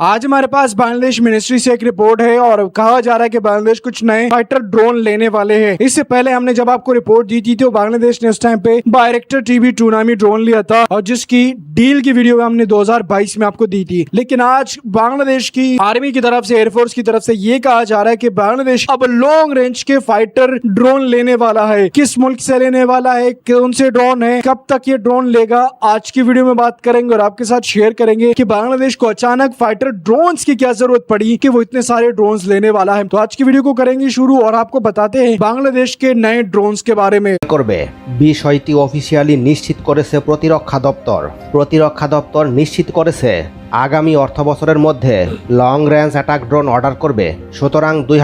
आज हमारे पास बांग्लादेश मिनिस्ट्री से एक रिपोर्ट है और कहा जा रहा है कि बांग्लादेश कुछ नए फाइटर ड्रोन लेने वाले हैं। इससे पहले हमने जब आपको रिपोर्ट दी थी तो बांग्लादेश ने उस टाइम पे बायरेक्टर टीवी टूर्नामी ड्रोन लिया था और जिसकी डील की वीडियो हमने 2022 में आपको दी थी। लेकिन आज बांग्लादेश की आर्मी की तरफ़ से एयरफोर्स की तरफ़ से ये कहा जा रहा है की बांग्लादेश अब लॉन्ग रेंज के फाइटर ड्रोन लेने वाला है। किस मुल्क से लेने वाला है? कौन से ड्रोन है? कब तक ये ड्रोन लेगा? आज की वीडियो में बात करेंगे और आपके साथ शेयर करेंगे की बांग्लादेश को अचानक फाइटर ड्रोन्स की क्या जरूरत पड़ी कि वो इतने सारे ड्रोन्स लेने वाला है तो आज की वीडियो को करेंगे शुरू और आपको बताते हैं बांग्लादेश के नए ड्रोन्स के बारे में করবে বিষয়টি অফিসিয়ালি নিশ্চিত করেছে প্রতিরক্ষা দপ্তর প্রতিরক্ষা দপ্তর নিশ্চিত করেছে আগামী অর্থবছরের মধ্যে long range attack drone order করবে সুতরাং দুই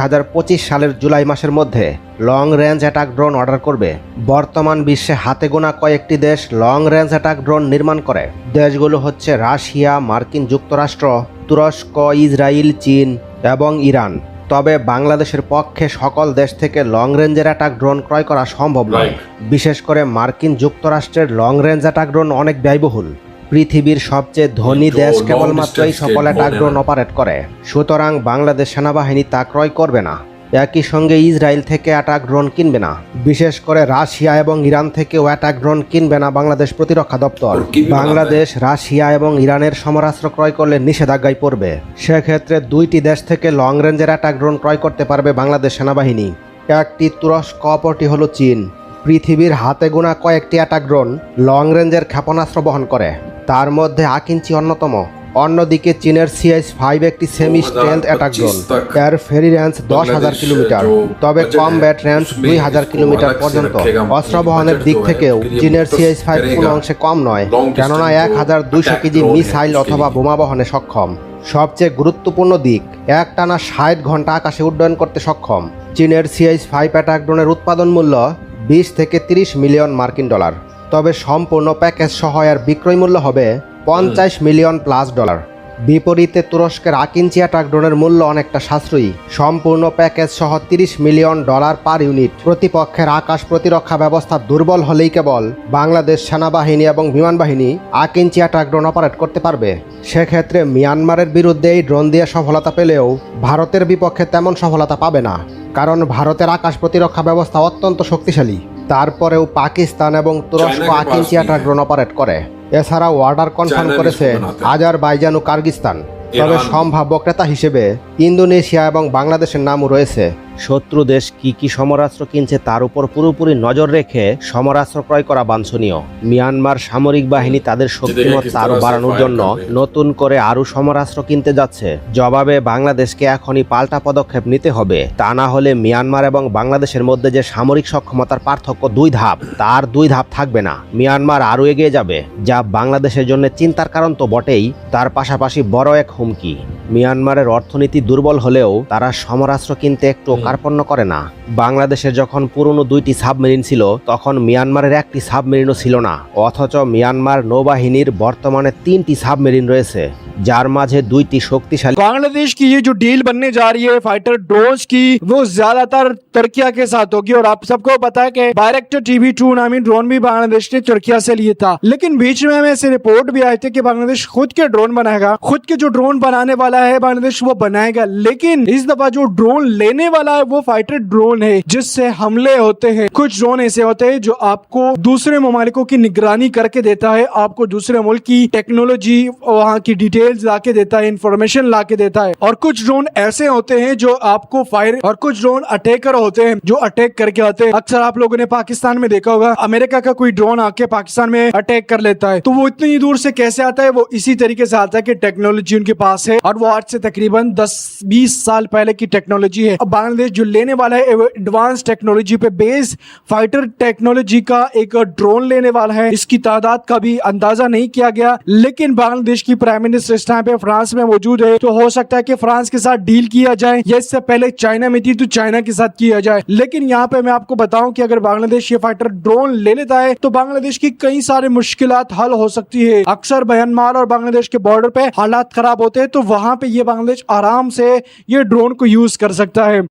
সালের জুলাই মাসের মধ্যে long range attack drone order করবে বর্তমান বিশ্বে হাতে গোনা কয়েকটি দেশ লং রেঞ্জ অ্যাটাক ড্রোন নির্মাণ করে দেশগুলো হচ্ছে রাশিয়া মার্কিন যুক্তরাষ্ট্র তুরস্ক ইসরায়েল চীন এবং ইরান। তবে বাংলাদেশের পক্ষে সকল দেশ থেকে লং রেঞ্জের অ্যাটাক ড্রোন ক্রয় করা সম্ভব নয়। বিশেষ করে মার্কিন যুক্তরাষ্ট্রের লং রেঞ্জ অ্যাটাক ড্রোন অনেক ব্যয়বহুল। পৃথিবীর সবচেয়ে ধনী দেশ কেবলমাত্রই সকল অ্যাটাক ড্রোন অপারেট করে। সুতরাং বাংলাদেশ সেনাবাহিনী তা ক্রয় করবে না। একই সঙ্গে ইসরায়েল থেকে অ্যাটাক ড্রোন কিনবে না। বিশেষ করে রাশিয়া এবং ইরান থেকেও অ্যাটাক ড্রোন কিনবে না বাংলাদেশ প্রতিরক্ষা দপ্তর। বাংলাদেশ। রাশিয়া এবং ইরানের সমরাস্ত্র ক্রয় করলে নিষেধাজ্ঞায় পড়বে। সেক্ষেত্রে দুইটি দেশ থেকে লং রেঞ্জের অ্যাটাক ড্রোন ক্রয় করতে পারবে বাংলাদেশ সেনাবাহিনী। একটি তুরস্ক অপরটি হলো চীন। পৃথিবীর হাতে গোনা কয়েকটি অ্যাটাক ড্রোন লং রেঞ্জের ক্ষেপণাস্ত্র বহন করে। তার মধ্যে আকিঞ্চি অন্যতম। অন্যদিকে চীনের সিএস ফাইভ একটি সেমি স্ট্রেন্থ অ্যাটাক ড্রোন এর ফেরি রেঞ্জ দশ হাজার কিলোমিটার। তবে কমব্যাট রেঞ্জ দুই হাজার কিলোমিটার পর্যন্ত। অস্ত্র বহনের দিক থেকেও চীনের সিএস ফাইভ কোনো অংশে কম নয় কেননা এক হাজার দুইশো কেজি মিসাইল অথবা বোমা বহনে সক্ষম। সবচেয়ে গুরুত্বপূর্ণ দিক একটানা ষাট ঘণ্টা আকাশে উড্ডয়ন করতে সক্ষম। চীনের সিএস ফাইভ অ্যাটাক ড্রোনের উৎপাদন মূল্য বিশ থেকে তিরিশ মিলিয়ন মার্কিন ডলার। তবে সম্পূর্ণ প্যাকেজ সহ এর বিক্রয় মূল্য হবে পঞ্চাশ মিলিয়ন প্লাস ডলার। বিপরীতে তুরস্কের আকিঞ্চি অ্যাটাক ড্রোনের মূল্য অনেকটা সাশ্রয়ী। সম্পূর্ণ প্যাকেজ সহ তিরিশ মিলিয়ন ডলার পার ইউনিট। প্রতিপক্ষের আকাশ প্রতিরক্ষা ব্যবস্থা দুর্বল হলেই কেবল বাংলাদেশ সেনাবাহিনী এবং বিমান বাহিনী আকিঞ্চি অ্যাটাক ড্রোন অপারেট করতে পারবে। সেক্ষেত্রে মিয়ানমারের বিরুদ্ধে এই ড্রোন দিয়ে সফলতা পেলেও ভারতের বিপক্ষে তেমন সফলতা পাবে না। কারণ ভারতের আকাশ প্রতিরক্ষা ব্যবস্থা অত্যন্ত শক্তিশালী। তারপরেও পাকিস্তান এবং তুরস্ক আকিঞ্চি অ্যাটাক ড্রোন অপারেট করে। এছাড়াও অর্ডার কনফার্ম করেছে আজারবাইজান ও কার্গিস্তান। তবে সম্ভাব্য ক্রেতা হিসেবে ইন্দোনেশিয়া এবং বাংলাদেশের নামও রয়েছে। শত্রু দেশ কি কি সমরাস্ত্র কিনছে তার উপর পুরোপুরি নজর রেখে সমরাস্ত্র ক্রয় করা বাঞ্ছনীয়। মিয়ানমার সামরিক বাহিনী তাদের শক্তিমত্তা আরও বাড়ানোর জন্য নতুন করে আরও সমরাস্ত্র কিনতে যাচ্ছে। জবাবে বাংলাদেশকে এখনই পাল্টা পদক্ষেপ নিতে হবে। তা না হলে মিয়ানমার এবং বাংলাদেশের মধ্যে যে সামরিক সক্ষমতার পার্থক্য দুই ধাপ তার দুই ধাপ থাকবে না। মিয়ানমার আরও এগিয়ে যাবে যা বাংলাদেশের জন্য চিন্তার কারণ তো বটেই তার পাশাপাশি বড় এক হুমকি। মিয়ানমারের অর্থনীতি দুর্বল হলেও তারা সমরাস্ত্র কিনতে একটু কার্পণ্য করে না বাংলাদেশে যখন পুরনো দুইটি সাবমেরিন ছিল তখন মিয়ানমারের একটি সাবমেরিনও ছিল না অথচ মিয়ানমার নৌবাহিনীর বর্তমানে তিনটি সাবমেরিন রয়েছে যার মাঝে দুইটি শক্তিশালী बांग्लादेश की ये जो डील बनने जा रही है फाइटर ड्रोन्स की वो ज्यादातर तुर्किया के साथ होगी और आप सबको पता है कि डायरेक्टर टीवी टू नामी ड्रोन भी बांग्लादेश ने तुर्किया से लिए था लेकिन बीच में हमें ऐसे रिपोर्ट भी आए थे कि बांग्लादेश खुद के ड्रोन बनाएगा खुद के जो ड्रोन बनाने वाला है बांग्लादेश वो बनाएगा लेकिन इस दफा जो ड्रोन लेने वाला है वो फाइटर ड्रोन है, जिससे हमले होते हैं। कुछ ड्रोन ऐसे होते हैं जो आपको दूसरे ममालिकों की निगरानी करके देता है, आपको दूसरे मुल्क की टेक्नोलॉजी वहाँ की डिटेल्स ला के देता है इंफॉर्मेशन ला के देता है। और कुछ ड्रोन ऐसे होते हैं जो आपको फायर और कुछ ड्रोन अटैकर होते हैं जो अटैक करके आते हैं। अक्सर आप लोगों ने पाकिस्तान में देखा होगा, अमेरिका का कोई ड्रोन आके पाकिस्तान में अटैक कर लेता है। तो वो इतनी दूर से कैसे आता है, वो इसी तरीके से आता है की टेक्नोलॉजी उनके पास है, और वो आज से तकरीबन दस, बीस साल पहले की टेक्नोलॉजी है। अब बांग्लादेश जो लेने वाला है एडवांस टेक्नोलॉजी पे बेस फाइटर टेक्नोलॉजी का एक ड्रोन लेने वाला है। इसकी तादाद का भी अंदाज़ा नहीं किया गया, लेकिन बांग्लादेश की प्राइम मिनिस्टर इस टाइम पे फ्रांस में मौजूद है। तो हो सकता है कि फ्रांस के साथ डील किया जाए। या इससे पहले चाइना में थी तो चाइना के साथ किया जाए। लेकिन यहाँ पे मैं आपको बताऊँ कि अगर बांग्लादेश ये फाइटर ड्रोन ले लेता है तो बांग्लादेश की कई सारे मुश्किल हल हो सकती है। अक्सर म्यांमार और बांग्लादेश के बॉर्डर पे हालात खराब होते हैं तो वहाँ पे ये बांग्लादेश आराम से ये ड्रोन को यूज़ कर सकता है।